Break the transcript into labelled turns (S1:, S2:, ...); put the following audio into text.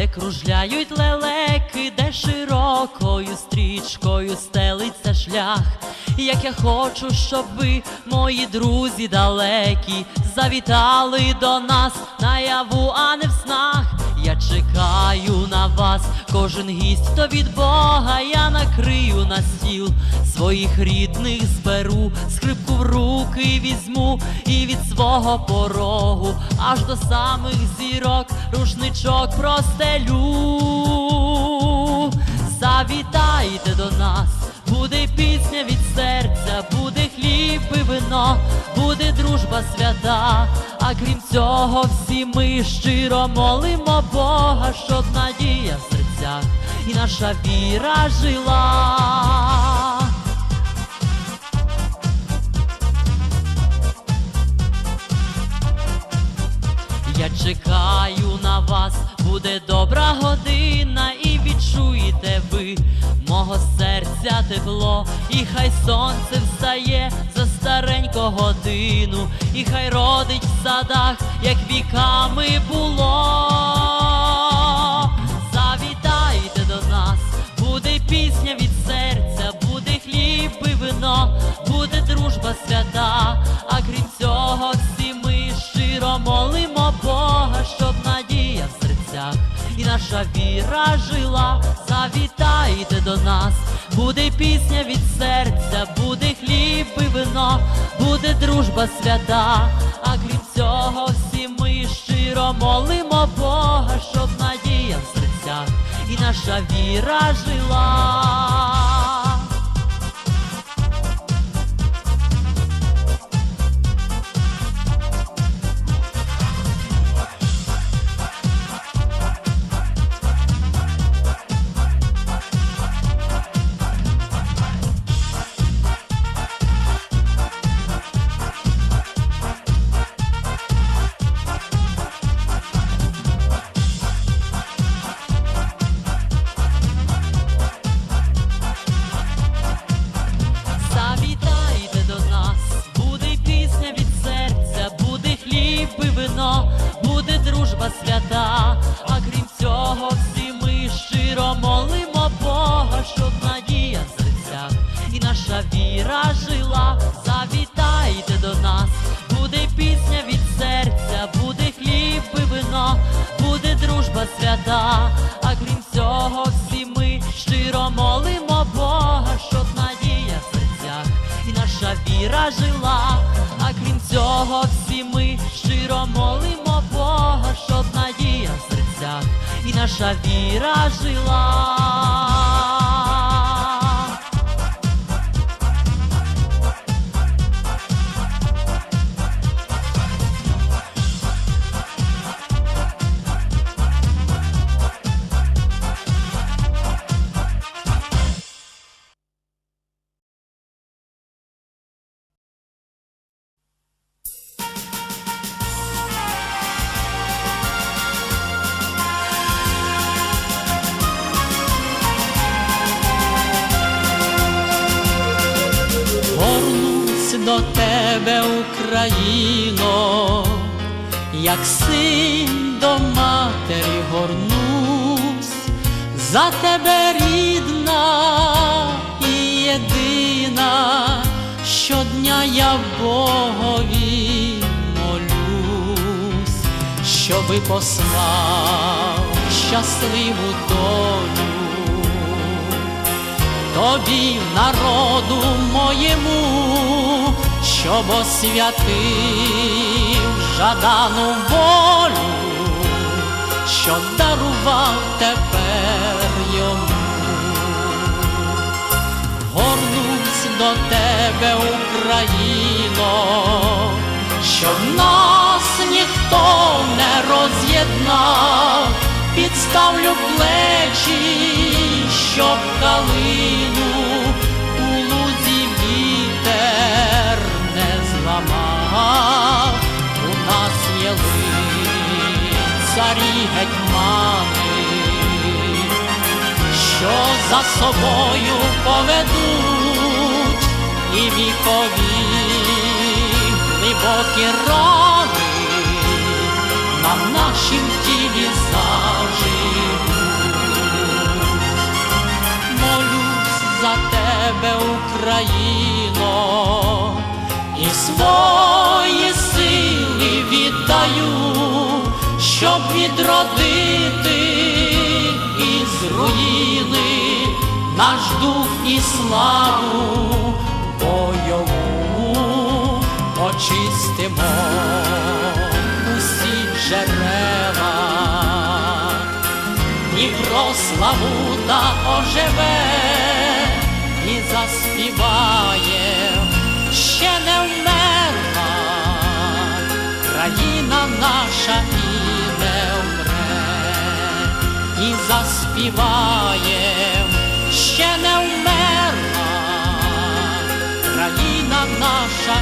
S1: де кружляють лелеки, де широкою стрічкою стелиться шлях, як я хочу, щоб ви, мої друзі, далекі, завітали до нас наяву, а не вас, кожен гість, то від Бога я накрию на стіл своїх рідних зберу, скрипку в руки візьму і від свого порогу аж до самих зірок рушничок простелю. Завітайте до нас, буде пісня від серця, хліб і вино, буде дружба свята. А крім цього, всі ми щиро молимо Бога, щоб надія в серцях і наша віра жила. Я чекаю на вас, буде добра година, і відчуєте ви мого серця тепло, і хай сонце встає за стареньку годину, і хай родить в садах, як віками було. Завітайте до нас, буде пісня від серця, буде хліб і вино, буде дружба свята, а крім цього, всі ми щиро молимо Бога, щоб надія в серцях і наша віра жила. Завітайте до нас, буде пісня від серця, буде хліб і вино, буде дружба свята, а крім цього, всі ми щиро молимо Бога, щоб надія в серцях і наша віра жила. Свята. А крім цього, всі ми щиро молимо Бога, щоб надія в серцях і наша віра жила. Завітайте до нас, буде пісня від серця, буде хліб і вино, буде дружба свята. А крім цього, всі ми щиро молимо Бога, щоб надія в серцях і наша віра жила. А крім цього, всі ми щиро молимо наша віра жила.
S2: До тебе, Україно, як син до матері горнусь, за тебе рідна і єдина, щодня я Богові молюсь, щоби послав щасливу долю тобі, народу моєму, щоб освятив жадану волю, що дарував тепер йому. Горнусь до тебе, Україно, щоб нас ніхто не роз'єднав, підставлю плечі, щоб калину є гетьмани, що за собою поведуть і вікові глибокі рани на нашім тілі заживуть. Молю Україно, і свої відродити із руїни наш дух і славу бойову очистимо усі джерела. Дніпро Славута оживе і заспіває, і заспіває, ще не вмерла країна наша